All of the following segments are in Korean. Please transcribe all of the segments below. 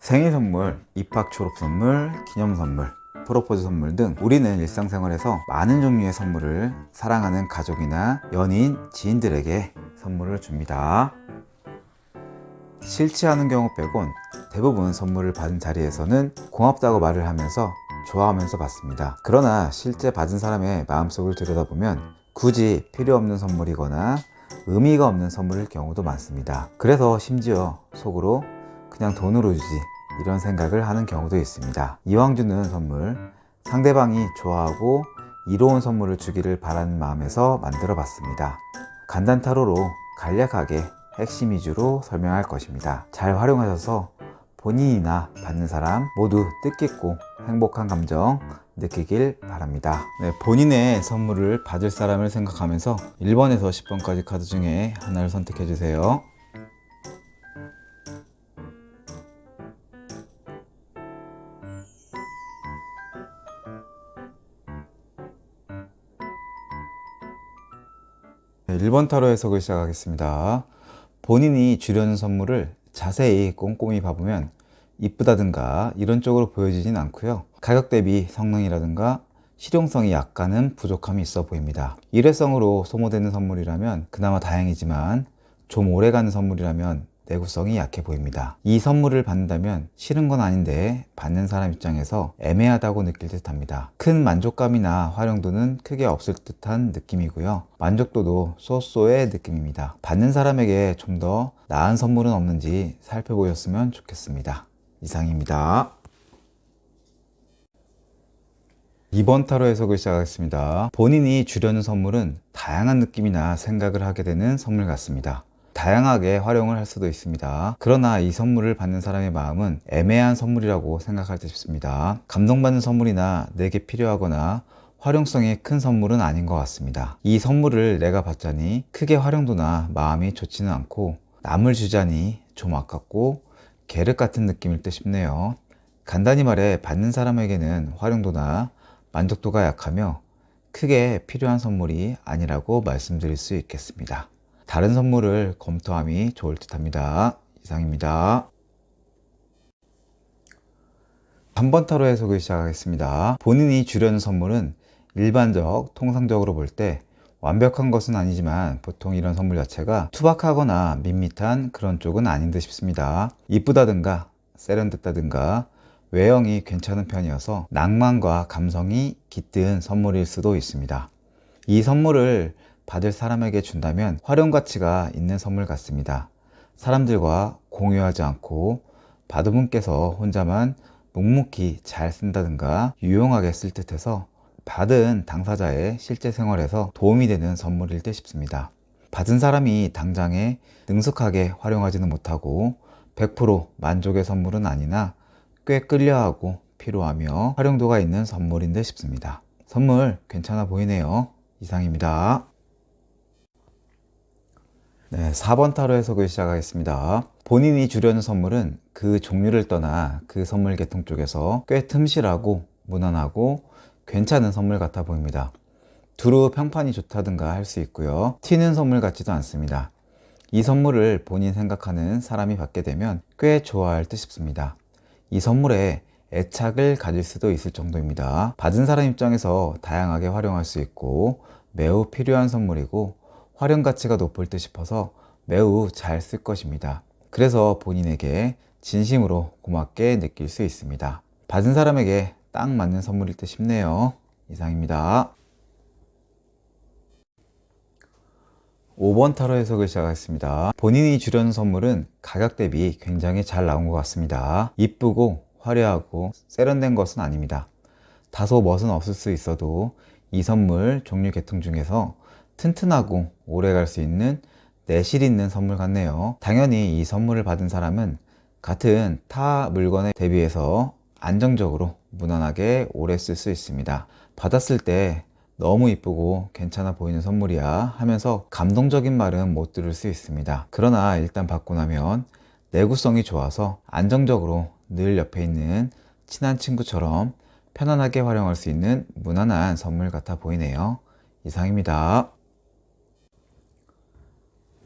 생일 선물, 입학 졸업 선물, 기념 선물, 프로포즈 선물 등 우리는 일상생활에서 많은 종류의 선물을 사랑하는 가족이나 연인, 지인들에게 선물을 줍니다. 싫지 않은 경우 빼곤 대부분 선물을 받은 자리에서는 고맙다고 말을 하면서 좋아하면서 받습니다. 그러나 실제 받은 사람의 마음속을 들여다보면 굳이 필요 없는 선물이거나 의미가 없는 선물일 경우도 많습니다. 그래서 심지어 속으로 그냥 돈으로 주지 이런 생각을 하는 경우도 있습니다. 이왕 주는 선물 상대방이 좋아하고 이로운 선물을 주기를 바라는 마음에서 만들어 봤습니다. 간단 타로로 간략하게 핵심 위주로 설명할 것입니다. 잘 활용하셔서 본인이나 받는 사람 모두 뜻깊고 행복한 감정 느끼길 바랍니다. 네, 본인의 선물을 받을 사람을 생각하면서 1번에서 10번까지 카드 중에 하나를 선택해 주세요. 네, 1번 타로 해석을 시작하겠습니다. 본인이 주려는 선물을 자세히 꼼꼼히 봐보면 이쁘다든가 이런 쪽으로 보여지진 않고요. 가격 대비 성능이라든가 실용성이 약간은 부족함이 있어 보입니다. 일회성으로 소모되는 선물이라면 그나마 다행이지만 좀 오래가는 선물이라면 내구성이 약해 보입니다. 이 선물을 받는다면 싫은 건 아닌데 받는 사람 입장에서 애매하다고 느낄 듯 합니다. 큰 만족감이나 활용도는 크게 없을 듯한 느낌이고요. 만족도도 쏘쏘의 느낌입니다. 받는 사람에게 좀 더 나은 선물은 없는지 살펴보셨으면 좋겠습니다. 이상입니다. 2번 타로 해석을 시작하겠습니다. 본인이 주려는 선물은 다양한 느낌이나 생각을 하게 되는 선물 같습니다. 다양하게 활용을 할 수도 있습니다. 그러나 이 선물을 받는 사람의 마음은 애매한 선물이라고 생각할 듯 싶습니다. 감동받는 선물이나 내게 필요하거나 활용성이 큰 선물은 아닌 것 같습니다. 이 선물을 내가 받자니 크게 활용도나 마음이 좋지는 않고 남을 주자니 좀 아깝고 계륵 같은 느낌일 듯 싶네요. 간단히 말해 받는 사람에게는 활용도나 만족도가 약하며 크게 필요한 선물이 아니라고 말씀드릴 수 있겠습니다. 다른 선물을 검토함이 좋을 듯 합니다. 이상입니다. 3번 타로 해석을 시작하겠습니다. 본인이 주려는 선물은 일반적, 통상적으로 볼 때 완벽한 것은 아니지만 보통 이런 선물 자체가 투박하거나 밋밋한 그런 쪽은 아닌 듯 싶습니다. 이쁘다든가 세련됐다든가 외형이 괜찮은 편이어서 낭만과 감성이 깃든 선물일 수도 있습니다. 이 선물을 받을 사람에게 준다면 활용 가치가 있는 선물 같습니다. 사람들과 공유하지 않고 받은 분께서 혼자만 묵묵히 잘 쓴다든가 유용하게 쓸 듯해서 받은 당사자의 실제 생활에서 도움이 되는 선물일 듯 싶습니다. 받은 사람이 당장에 능숙하게 활용하지는 못하고 100% 만족의 선물은 아니나 꽤 끌려하고 필요하며 활용도가 있는 선물인 듯 싶습니다. 선물 괜찮아 보이네요. 이상입니다. 네, 4번 타로 해석을 시작하겠습니다. 본인이 주려는 선물은 그 종류를 떠나 그 선물 계통 쪽에서 꽤 틈실하고 무난하고 괜찮은 선물 같아 보입니다. 두루 평판이 좋다든가 할 수 있고요. 튀는 선물 같지도 않습니다. 이 선물을 본인 생각하는 사람이 받게 되면 꽤 좋아할 듯 싶습니다. 이 선물에 애착을 가질 수도 있을 정도입니다. 받은 사람 입장에서 다양하게 활용할 수 있고 매우 필요한 선물이고 활용 가치가 높을 듯 싶어서 매우 잘 쓸 것입니다. 그래서 본인에게 진심으로 고맙게 느낄 수 있습니다. 받은 사람에게 딱 맞는 선물일 듯 싶네요. 이상입니다. 5번 타로 해석을 시작하겠습니다. 본인이 주려는 선물은 가격 대비 굉장히 잘 나온 것 같습니다. 이쁘고 화려하고 세련된 것은 아닙니다. 다소 멋은 없을 수 있어도 이 선물 종류 계통 중에서 튼튼하고 오래 갈 수 있는 내실 있는 선물 같네요. 당연히 이 선물을 받은 사람은 같은 타 물건에 대비해서 안정적으로 무난하게 오래 쓸 수 있습니다. 받았을 때 너무 이쁘고 괜찮아 보이는 선물이야 하면서 감동적인 말은 못 들을 수 있습니다. 그러나 일단 받고 나면 내구성이 좋아서 안정적으로 늘 옆에 있는 친한 친구처럼 편안하게 활용할 수 있는 무난한 선물 같아 보이네요. 이상입니다.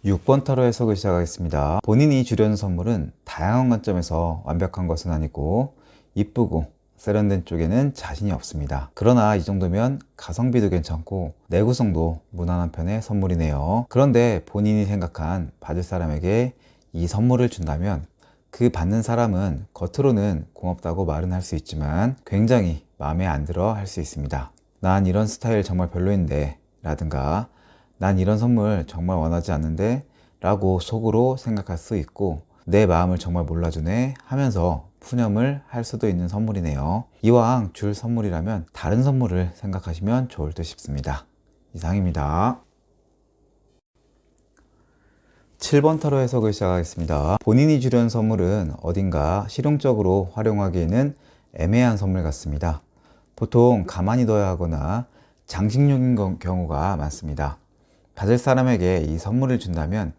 6번 타로 해석을 시작하겠습니다. 본인이 주려는 선물은 다양한 관점에서 완벽한 것은 아니고 이쁘고 세련된 쪽에는 자신이 없습니다. 그러나 이 정도면 가성비도 괜찮고 내구성도 무난한 편의 선물이네요. 그런데 본인이 생각한 받을 사람에게 이 선물을 준다면 그 받는 사람은 겉으로는 고맙다고 말은 할 수 있지만 굉장히 마음에 안 들어 할 수 있습니다. 난 이런 스타일 정말 별로인데 라든가 난 이런 선물 정말 원하지 않는데 라고 속으로 생각할 수 있고 내 마음을 정말 몰라주네 하면서 푸념을 할 수도 있는 선물이네요. 이왕 줄 선물이라면 다른 선물을 생각하시면 좋을 듯 싶습니다. 이상입니다. 7번 타로 해석을 시작하겠습니다. 본인이 주려는 선물은 어딘가 실용적으로 활용하기에는 애매한 선물 같습니다. 보통 가만히 둬야 하거나 장식용인 경- 경우가 많습니다. 받을 사람에게 이 선물을 준다면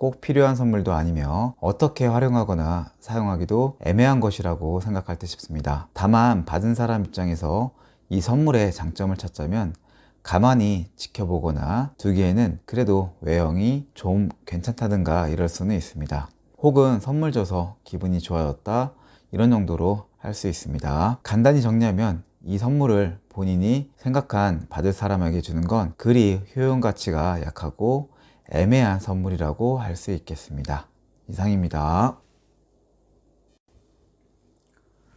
꼭 필요한 선물도 아니며 어떻게 활용하거나 사용하기도 애매한 것이라고 생각할 듯 싶습니다. 다만 받은 사람 입장에서 이 선물의 장점을 찾자면 가만히 지켜보거나 두기에는 그래도 외형이 좀 괜찮다든가 이럴 수는 있습니다. 혹은 선물 줘서 기분이 좋아졌다 이런 정도로 할 수 있습니다. 간단히 정리하면 이 선물을 본인이 생각한 받을 사람에게 주는 건 그리 효용 가치가 약하고 애매한 선물이라고 할 수 있겠습니다. 이상입니다.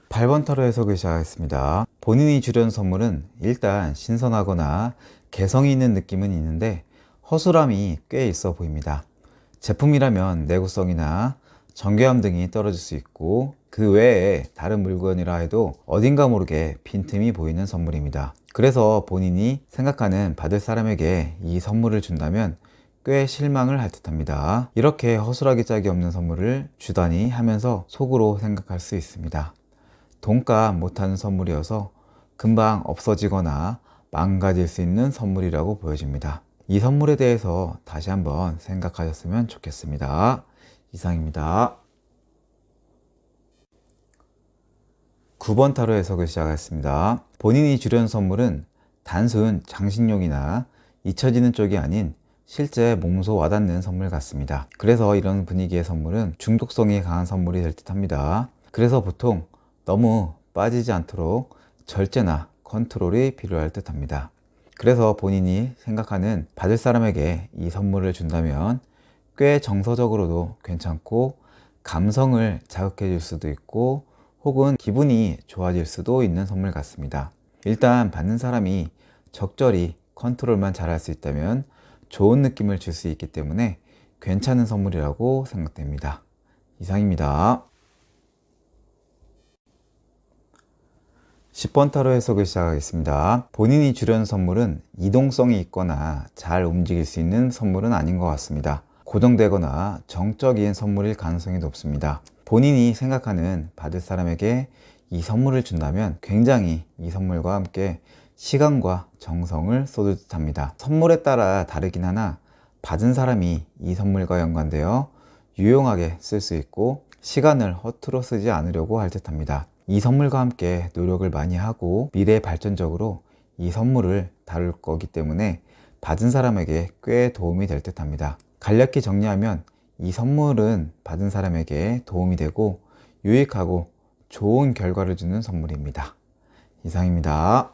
8번 타로 해석을 시작하겠습니다. 본인이 주려는 선물은 일단 신선하거나 개성이 있는 느낌은 있는데 허술함이 꽤 있어 보입니다. 제품이라면 내구성이나 정교함 등이 떨어질 수 있고 그 외에 다른 물건이라 해도 어딘가 모르게 빈틈이 보이는 선물입니다. 그래서 본인이 생각하는 받을 사람에게 이 선물을 준다면 꽤 실망을 할 듯합니다. 이렇게 허술하게 짝이 없는 선물을 주다니 하면서 속으로 생각할 수 있습니다. 돈값 못하는 선물이어서 금방 없어지거나 망가질 수 있는 선물이라고 보여집니다. 이 선물에 대해서 다시 한번 생각하셨으면 좋겠습니다. 이상입니다. 9번 타로 해석을 시작하겠습니다. 본인이 주려는 선물은 단순 장식용이나 잊혀지는 쪽이 아닌 실제 몸소 와닿는 선물 같습니다. 그래서 이런 분위기의 선물은 중독성이 강한 선물이 될 듯 합니다. 그래서 보통 너무 빠지지 않도록 절제나 컨트롤이 필요할 듯 합니다. 그래서 본인이 생각하는 받을 사람에게 이 선물을 준다면 꽤 정서적으로도 괜찮고 감성을 자극해 줄 수도 있고 혹은 기분이 좋아질 수도 있는 선물 같습니다. 일단 받는 사람이 적절히 컨트롤만 잘할 수 있다면 좋은 느낌을 줄 수 있기 때문에 괜찮은 선물이라고 생각됩니다. 이상입니다. 10번 타로 해석을 시작하겠습니다. 본인이 주려는 선물은 이동성이 있거나 잘 움직일 수 있는 선물은 아닌 것 같습니다. 고정되거나 정적인 선물일 가능성이 높습니다. 본인이 생각하는 받을 사람에게 이 선물을 준다면 굉장히 이 선물과 함께 시간과 정성을 쏟을 듯 합니다. 선물에 따라 다르긴 하나 받은 사람이 이 선물과 연관되어 유용하게 쓸 수 있고 시간을 허투루 쓰지 않으려고 할 듯 합니다. 이 선물과 함께 노력을 많이 하고 미래 발전적으로 이 선물을 다룰 거기 때문에 받은 사람에게 꽤 도움이 될 듯 합니다. 간략히 정리하면 이 선물은 받은 사람에게 도움이 되고 유익하고 좋은 결과를 주는 선물입니다. 이상입니다.